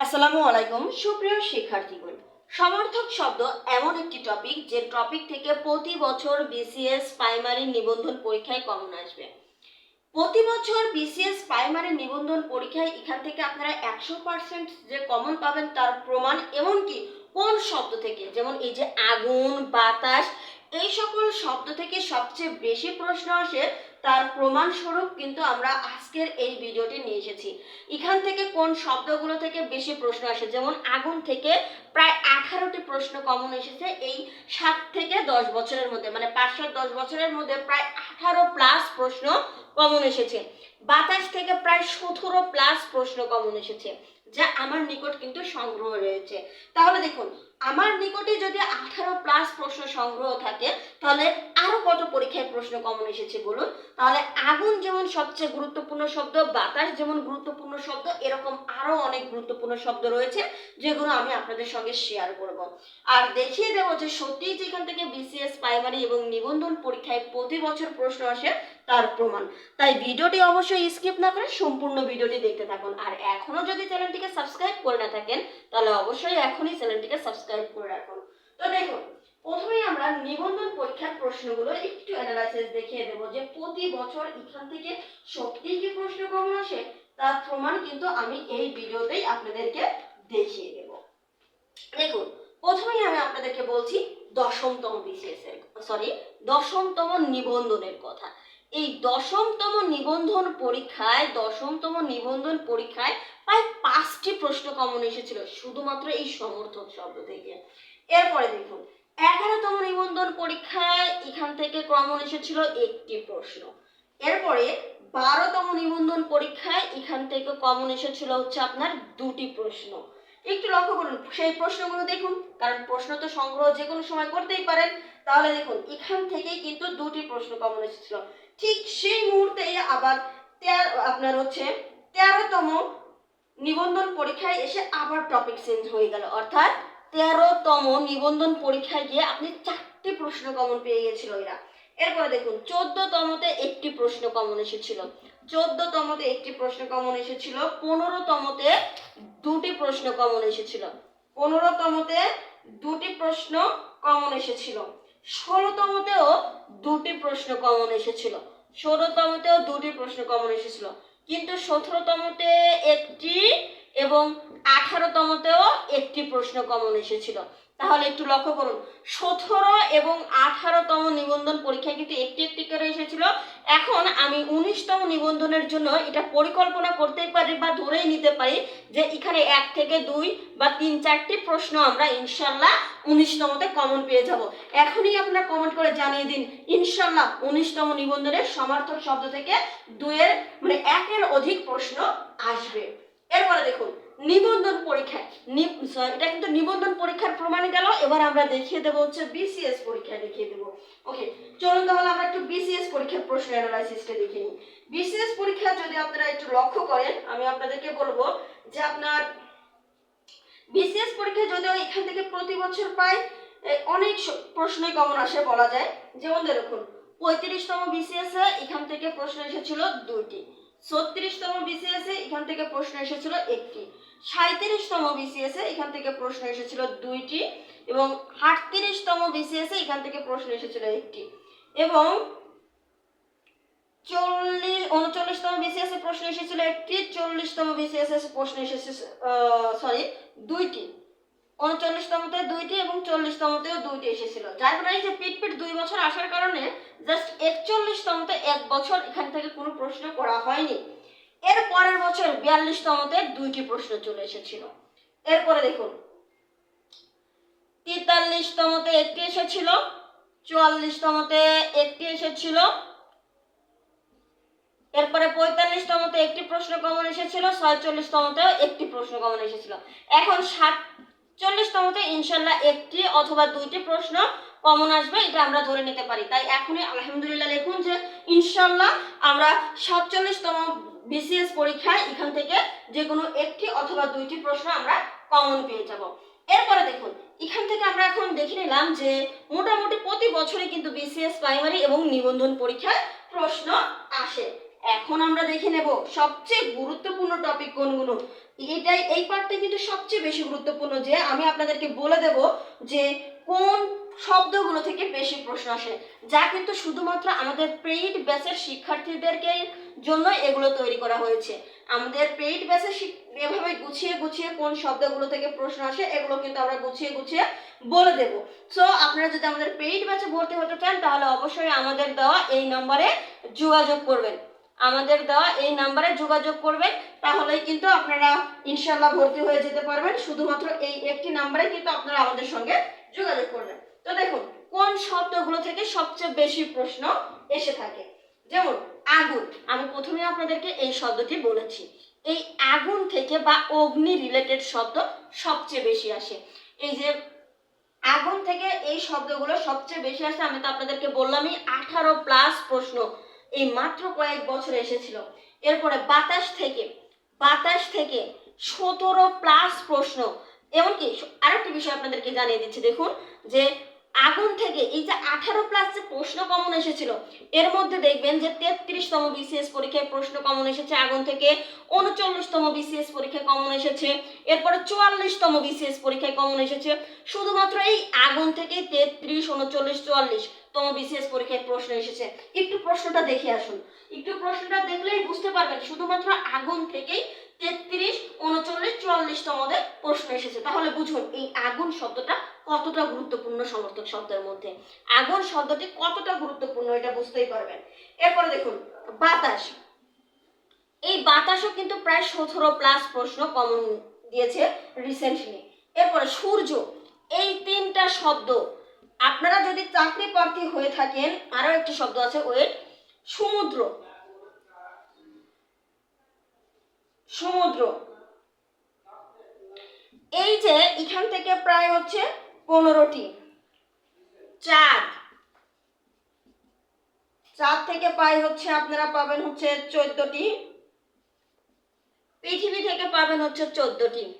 আসসালামু আলাইকুম, সুপ্রিয় শিক্ষার্থীগণ। সমর্থক শব্দ এমন একটি টপিক যে টপিক থেকে প্রতি বছর বিসিএস প্রাইমারি নিবন্ধন পরীক্ষায় কমন আসবে। প্রতি বছর বিসিএস প্রাইমারি নিবন্ধন পরীক্ষায় এখান থেকে আপনারা একশো পার্সেন্ট যে কমন পাবেন তার প্রমাণ এমনকি কোন শব্দ থেকে? যেমন এই যে আগুন, বাতাস, এই সকল শব্দ থেকে সবচেয়ে বেশি প্রশ্ন আসে তার প্রমাণস্বরূপ কিন্তু আমরা আজকের এই ভিডিওটি নিয়ে এসেছি। এখান থেকে কোন শব্দগুলো থেকে বেশি প্রশ্ন আসে? যেমন আগুন থেকে প্রায় আঠারোটি প্রশ্ন কমন এসেছে এই সাত থেকে দশ বছরের মধ্যে। মানে পাঁচ সাত দশ বছরের মধ্যে প্রায় আঠারো প্লাস প্রশ্ন কমন এসেছে। বাতাস থেকে প্রায় সতেরো প্লাস প্রশ্ন কমন এসেছে। যা আমার নিকট কিন্তু সংগ্রহ রয়েছে। তাহলে দেখুন, আমার নিকটে যদি আঠারো প্লাস প্রশ্ন সংগ্রহ থাকে, তাহলে আরও কত পরীক্ষায় প্রশ্ন কমন এসেছে বলুন? তাহলে আগুন যেমন সবচেয়ে গুরুত্বপূর্ণ শব্দ, বাতাস যেমন গুরুত্বপূর্ণ শব্দ, এরকম আরও অনেক গুরুত্বপূর্ণ শব্দ রয়েছে, যেগুলো আমি আপনাদের সঙ্গে শেয়ার করব। আর দেখিয়ে দেবো যে সত্যিই যেখান থেকে বিসিএস প্রাইমারি এবং নিবন্ধন পরীক্ষায় প্রতি বছর প্রশ্ন আসে, তার প্রমাণ। তাই ভিডিওটি অবশ্যই স্কিপ না করে সম্পূর্ণ ভিডিওটি দেখতে থাকুন। আর এখনও যদি চ্যানেলটিকে সাবস্ক্রাইব করে না থাকেন, তাহলে অবশ্যই এখনই চ্যানেলটিকে সাবস্ক্রাইব করে রাখুন। তো দেখুন, প্রথমেই আমরা নিবন্ধন পরীক্ষার প্রশ্নগুলো একটু অ্যানালাইসিস দেখিয়ে দেবো যে প্রতি বছর এখান থেকে সত্যিই কি প্রশ্ন কমন আসে, তার প্রমাণ কিন্তু আমি এই ভিডিওতেই আপনাদেরকে দেখিয়ে দেব। দেখুন, প্রথমেই আমি আপনাদেরকে বলছি দশমতম বিসিএস এর সরি দশমতম নিবন্ধনের কথা। এই দশমতম নিবন্ধন পরীক্ষায়, দশমতম নিবন্ধন পরীক্ষায় প্রায় পাঁচটি প্রশ্ন কমন এসেছিল, শুধুমাত্র এই সমর্থক শব্দ থেকে। এরপরে দেখুন, এগারোতম নিবন্ধন পরীক্ষায় এখান থেকে কমন এসেছিল একটি প্রশ্ন। এরপরে বারোতম নিবন্ধন পরীক্ষায় এখান থেকে কমন এসেছিল হচ্ছে আপনার দুটি প্রশ্ন। একটু লক্ষ্য করুন, সেই প্রশ্নগুলো দেখুন, কারণ প্রশ্ন তো সংগ্রহ যে কোনো সময় করতেই পারেন। তাহলে দেখুন, এখান থেকেই কিন্তু দুটি প্রশ্ন কমন এসেছিল। ঠিক সেই মুহূর্তে আবার আপনার হচ্ছে তেরোতম নিবন্ধন পরীক্ষায় এসে আবার টপিক চেঞ্জ হয়ে গেল। অর্থাৎ তেরোতম নিবন্ধন পরীক্ষায় গিয়ে আপনি চারটি প্রশ্ন কমন পেয়ে গেছিল এরা। এরপরে দেখুন, চোদ্দতমতে একটি প্রশ্ন কমন এসেছিল। চোদ্দতমতে একটি প্রশ্ন কমন এসেছিল, পনেরোতমতে দুটি প্রশ্ন কমন এসেছিল। পনেরোতমতে দুটি প্রশ্ন কমন এসেছিল। ষোলোতমতেও দুটি প্রশ্ন কমন এসেছিল। ষোলোতমতেও দুটি প্রশ্ন কমন এসেছিল। কিন্তু সতেরোতমতে একটি এবং আঠারোতমতেও একটি প্রশ্ন কমন এসেছিল। তাহলে একটু লক্ষ্য করুন, সতেরো এবং আঠারোতম নিবন্ধন পরীক্ষায় কিন্তু একটি একটি করে এসেছিল। এখন আমি উনিশতম নিবন্ধনের জন্য এটা পরিকল্পনা করতেই পারি বা ধরেই নিতে পারি যে এখানে এক থেকে দুই বা তিন চারটি প্রশ্ন আমরা ইনশাল্লাহ উনিশতমতে কমন পেয়ে যাব। এখনই আপনারা কমেন্ট করে জানিয়ে দিন, ইনশাল্লাহ উনিশতম নিবন্ধনের সমার্থক শব্দ থেকে দুইয়ের মানে একের অধিক প্রশ্ন আসবে। এরপরে দেখুন নিবন্ধন পরীক্ষায় এটা কিন্তু নিবন্ধন পরীক্ষার প্রমাণে গেল, এবার আমরা দেখিয়ে দেবো হচ্ছে বিসিএস পরীক্ষায় দেখিয়ে দেবো। ওকে চলুন তাহলে আমরা একটু বিসিএস পরীক্ষার প্রশ্ন অ্যানালাইসিসটা দেখে নিই। বিসিএস পরীক্ষা যদি আপনারা একটু লক্ষ্য করেন, আমি আপনাদেরকে বলব যে আপনার বিসিএস পরীক্ষা যদিও এখান থেকে প্রতি বছর প্রায় অনেক প্রশ্নই কমন আসে বলা যায়। যেমন দেখুন পঁয়ত্রিশতম বিসিএস এ এখান থেকে প্রশ্ন এসেছিল দুইটি। ছত্রিশতম বিসিএস এ এখান থেকে প্রশ্ন এসেছিল একটি। সাঁত্রিশতম বিসিএস এখান থেকে প্রশ্ন এসেছিল দুইটি এবং আটত্রিশতম বিসিএস এখান থেকে প্রশ্ন এসেছিল একটি। এবং চল্লিশ, উনচল্লিশতম বিসিএস প্রশ্ন এসেছিল একটি, চল্লিশতম বিসিএস এ প্রশ্ন এসেছে সরি দুইটি। উনচল্লিশতমতে দুইটি এবং চল্লিশতমতেও দুইটি এসেছিল। যার ফলে এই যে পিট পিট দুই বছর আসার কারণে জাস্ট একচল্লিশতমতে এক বছর এখান থেকে কোনো প্রশ্ন করা হয়নি। এর পরের বছর বিয়াল্লিশতমতে দুইটি প্রশ্ন চলে এসেছিল। এরপরে দেখুন। তেতাল্লিশতমতে একটি এসেছিল, চুয়াল্লিশতমতে একটি এসেছিল, এরপরে পঁয়তাল্লিশতমতে একটি প্রশ্ন কমন এসেছিল, ছয়চল্লিশতমতেও একটি প্রশ্ন কমন এসেছিল। এখন সাতচল্লিশতমতে ইনশাল্লাহ একটি অথবা দুইটি প্রশ্ন কমন আসবে, এটা আমরা ধরে নিতে পারি। তাই এখনই আলহামদুলিল্লাহ দেখুন যে ইনশাল্লাহ আমরা সাতচল্লিশতম বিসিএস পরীক্ষায় এখান থেকে যে কোনো একটি অথবা দুইটি প্রশ্ন আমরা কমন পেয়ে যাব। এরপরে দেখুন, এখান থেকে আমরা এখন দেখে নিলাম যে মোটামুটি প্রতি বছরে কিন্তু বিসিএস প্রাইমারি এবং নিবন্ধন পরীক্ষায় প্রশ্ন আসে। এখন আমরা দেখে নেব সবচেয়ে গুরুত্বপূর্ণ টপিক কোনগুলো। এটাই, এই পার্টটা কিন্তু সবচেয়ে বেশি গুরুত্বপূর্ণ যে আমি আপনাদেরকে বলে দেব যে কোন শব্দগুলো থেকে বেশি প্রশ্ন আসে, যা কিন্তু শুধুমাত্র আমাদের পেইড ব্যাচের শিক্ষার্থীদেরকে জন্য এগুলো তৈরি করা হয়েছে। আমাদের পেইড ব্যাচের এভাবে গুছিয়ে গুছিয়ে কোন শব্দগুলো থেকে প্রশ্ন আসে, এগুলো কিন্তু আমরা গুছিয়ে গুছিয়ে বলে দেব। সো আপনারা যদি আমাদের পেইড ব্যাচে ভর্তি হতে চান, তাহলে অবশ্যই আমাদের দেওয়া এই নম্বরে যোগাযোগ করবেন। আমাদের দেওয়া এই নাম্বারে যোগাযোগ করবেন, তাহলেই কিন্তু আপনারা ইনশাল্লাহ ভর্তি হয়ে যেতে পারবেন। শুধুমাত্র এই একটি নাম্বারে কিন্তু আপনারা আমাদের সঙ্গে যোগাযোগ করবেন। তো দেখুন, কোন শব্দগুলো থেকে সবচেয়ে বেশি প্রশ্ন এসে থাকে? যেমন, আগুন। আমি প্রথমে আপনাদেরকে এই শব্দটি বলেছি। এই আগুন থেকে বা অগ্নি রিলেটেড শব্দ সবচেয়ে বেশি আসে। এই যে আগুন থেকে এই শব্দগুলো সবচেয়ে বেশি আসে, আমি তো আপনাদেরকে বললামই, আঠারো প্লাস প্রশ্ন এই মাত্র কয়েক বছর এসেছিল। এরপরে বাতাস থেকে বাতাস থেকে সতেরো প্লাস প্রশ্ন। এমনকি আরেকটি বিষয় আপনাদেরকে জানিয়ে দিচ্ছি, দেখুন, যে আগুন থেকে এই যে আঠারো প্লাস যে প্রশ্ন কমন এসেছিল, এর মধ্যে দেখবেন যে তেত্রিশতম বিসিএস পরীক্ষায় প্রশ্ন কমন এসেছে, আগুন থেকে উনচল্লিশতম বিসিএস পরীক্ষায় কমন এসেছে, এরপরে চুয়াল্লিশতম বিসিএস পরীক্ষায় কমন এসেছে, শুধুমাত্র এই আগুন থেকে তেত্রিশ, উনচল্লিশ, চুয়াল্লিশ তম বিসিএস পরীক্ষায় প্রশ্ন এসেছে। একটু প্রশ্নটা দেখে আসুন। একটু প্রশ্নটা দেখলেই বুঝতে পারবেন, শুধুমাত্র আগুন থেকেই তেত্রিশ, উনচল্লিশ চুয়াল্লিশতমদের প্রশ্ন এসেছে। তাহলে বুঝুন, এই আগুন শব্দটা কতটা গুরুত্বপূর্ণ সমর্থক শব্দের মধ্যে? আগুন শব্দটি কতটা গুরুত্বপূর্ণ এটা বুঝতেই পারবেন। এরপরে দেখুন, বাতাস। এই বাতাসও কিন্তু প্রায় সতেরো প্লাস প্রশ্ন কমন দিয়েছে রিসেন্টলি এরপরে সূর্য, এই তিনটা শব্দ, আপনারা যদি চাকরি প্রার্থী হয়ে থাকেন আরও একটি শব্দ আছে ওয়েট, সমুদ্র। সমুদ্র। এই যে, এখান থেকে প্রায় হচ্ছে পনেরোটি। চাঁদ চাঁদ থেকে প্রায় হচ্ছে, আপনারা পাবেন হচ্ছে চোদ্দটি। পৃথিবী থেকে পাবেন হচ্ছে চোদ্দটি।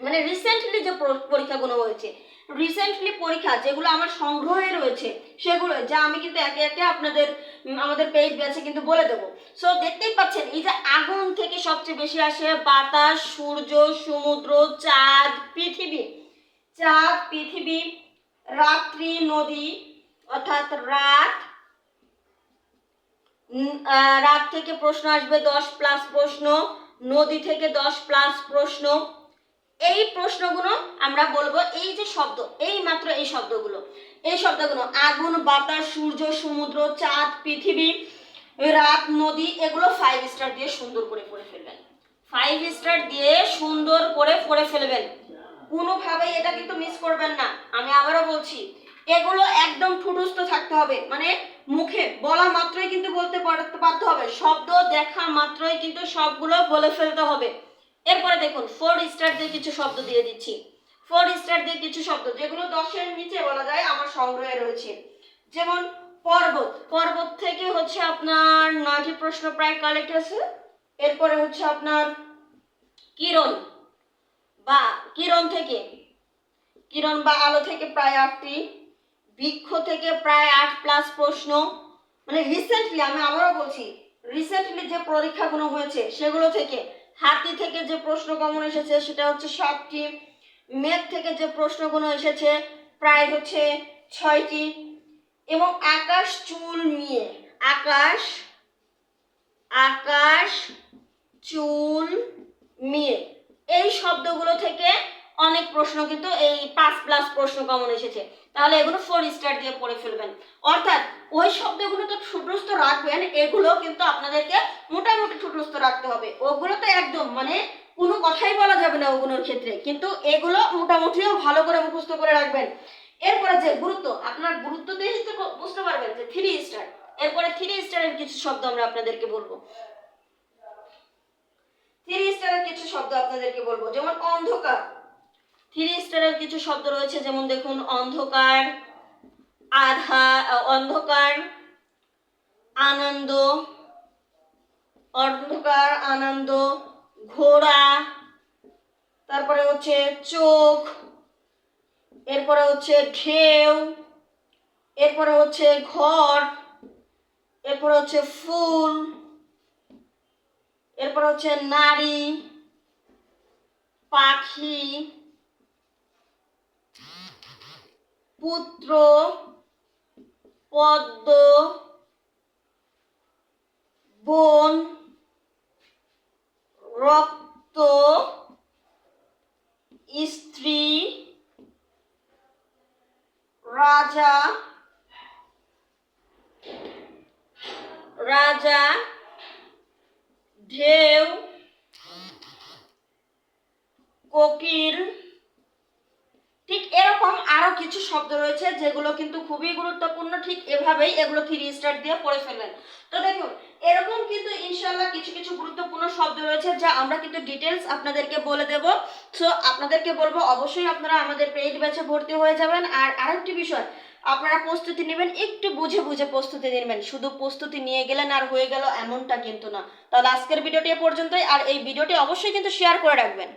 মানে রিসেন্টলি যে পর- পরীক্ষাগুলো হয়েছে রিসেন্টলি পরীক্ষা যেগুলো আমার সংগ্রহে রয়েছে, সেগুলো, যা আমি কিন্তু একে একে আপনাদের আমাদের পেজ ব্যাচে কিন্তু বলে দেবো। সো দেখতেই পাচ্ছেন, এই যে আগুন থেকে সবচেয়ে বেশি আসে বাতাস, সূর্য, সমুদ্র, চাঁদ, পৃথিবী। চাঁদ, পৃথিবী, রাত্রি, নদী, অর্থাৎ রাত। রাত থেকে প্রশ্ন আসবে, দশ প্লাস প্রশ্ন, নদী থেকে দশ প্লাস প্রশ্ন। এই প্রশ্নগুলো আমরা বলব, এই যে শব্দ, এই মাত্র এই শব্দগুলো। এই শব্দগুলো, আগুন, বাতাস, সূর্য, সমুদ্র, চাঁদ, পৃথিবী, রাত, নদী, এগুলো ফাইভ স্টার দিয়ে সুন্দর করে পড়ে ফেলবেন। ফাইভ স্টার দিয়ে সুন্দর করে পড়ে ফেলবেন। কোনোভাবেই এটা কিন্তু মিস করবেন না। আমি আবারও বলছি, এগুলো একদম ঠুটুস্থ থাকতে হবে। মানে মুখে বলা মাত্রই কিন্তু বলতে পারতে হবে। শব্দ দেখা মাত্রই কিন্তু সবগুলো বলে ফেলতে হবে। এরপরে দেখুন ফোর স্টার দিয়ে কিছু শব্দ দিয়ে দিচ্ছি। ফোর স্টার দিয়ে কিছু শব্দ, যেগুলো দশের নিচে বলা যায়, আমার সংগ্রহে রয়েছে। যেমন পর্বত। পর্বত থেকে হচ্ছে আপনার নয়টি প্রশ্ন প্রায় কালেক্ট আছে এরপরে হচ্ছে আপনার কিরণ। বা কিরণ থেকে? কিরণ বা আলো থেকে প্রায় আটটি, বৃক্ষ থেকে প্রায় আট প্লাস প্রশ্ন। মানে রিসেন্টলি আমি আবারও বলছি রিসেন্টলি যে পরীক্ষাগুলো হয়েছে, সেগুলো থেকে হাতি থেকে যে প্রশ্ন কমন এসেছে, সেটা হচ্ছে সাতটি, মেঘ থেকে যে প্রশ্নগুলো এসেছে, প্রায় হচ্ছে ছয়টি এবং আকাশ চুল নিয়ে, আকাশ আকাশ চুল এই শব্দগুলো থেকে অনেক প্রশ্ন কিন্তু এই পাঁচ প্লাস প্রশ্ন কমন এসেছে। তাহলে এগুলো ফোর স্টার দিয়ে পড়ে ফেলবেন। অর্থাৎ ওই শব্দগুলো তো ঠুটস্থ রাখবেন, এগুলো কিন্তু আপনাদেরকে মোটামুটি ঠুটস্থ রাখতে হবে। ওগুলো তো একদম মানে কোনো কথাই বলা যাবে না ওগুলোর ক্ষেত্রে। কিন্তু এগুলো মোটামুটিও ভালো করে মুখস্থ করে রাখবেন। এরপরে যে গুরুত্ব, আপনার গুরুত্ব দিয়ে বুঝতে পারবেন যে থ্রি স্টার এরপরে থ্রি স্টারের কিছু শব্দ আমরা আপনাদেরকে বলব। থ্রি স্টারের কিছু শব্দ আপনাদেরকে বলব, যেমন অন্ধকার। থ্রি স্টারের কিছু শব্দ রয়েছে, যেমন দেখুন, অন্ধকার, আধা, অন্ধকার, আনন্দ অন্ধকার, আনন্দ, ঘোড়া, তারপরে হচ্ছে চোখ, এরপরে হচ্ছে ঢেউ, এরপরে হচ্ছে ঘর, এরপরে হচ্ছে ফুল এরপর হচ্ছে নারী পাখি পুত্র পদ্ম বন রক্ত স্ত্রী রাজা রাজা ঢেউ, কোকিল, ঠিক এরকম আরও কিছু শব্দ রয়েছে যেগুলো কিন্তু খুবই গুরুত্বপূর্ণ, ঠিক এভাবেই এগুলো থ্রি স্টার দিয়ে পড়ে ফেলেন তো দেখুন, এরকম কিন্তু ইনশাল্লাহ কিছু কিছু গুরুত্বপূর্ণ শব্দ রয়েছে যা আমরা কিন্তু ডিটেলস আপনাদেরকে বলে দেব। সো আপনাদেরকে বলব, অবশ্যই আপনারা আমাদের পেইড ব্যাচে ভর্তি হয়ে যাবেন। আর আরেকটি বিষয় আপনারা প্রস্তুতি নেবেন, একটু বুঝে বুঝে প্রস্তুতি নেবেন। শুধু প্রস্তুতি নিয়ে গেলেন আর হয়ে গেল এমনটা কিন্তু না। তাহলে আজকের ভিডিওটি পর্যন্তই, আর এই ভিডিওটি অবশ্যই কিন্তু শেয়ার করে রাখবেন।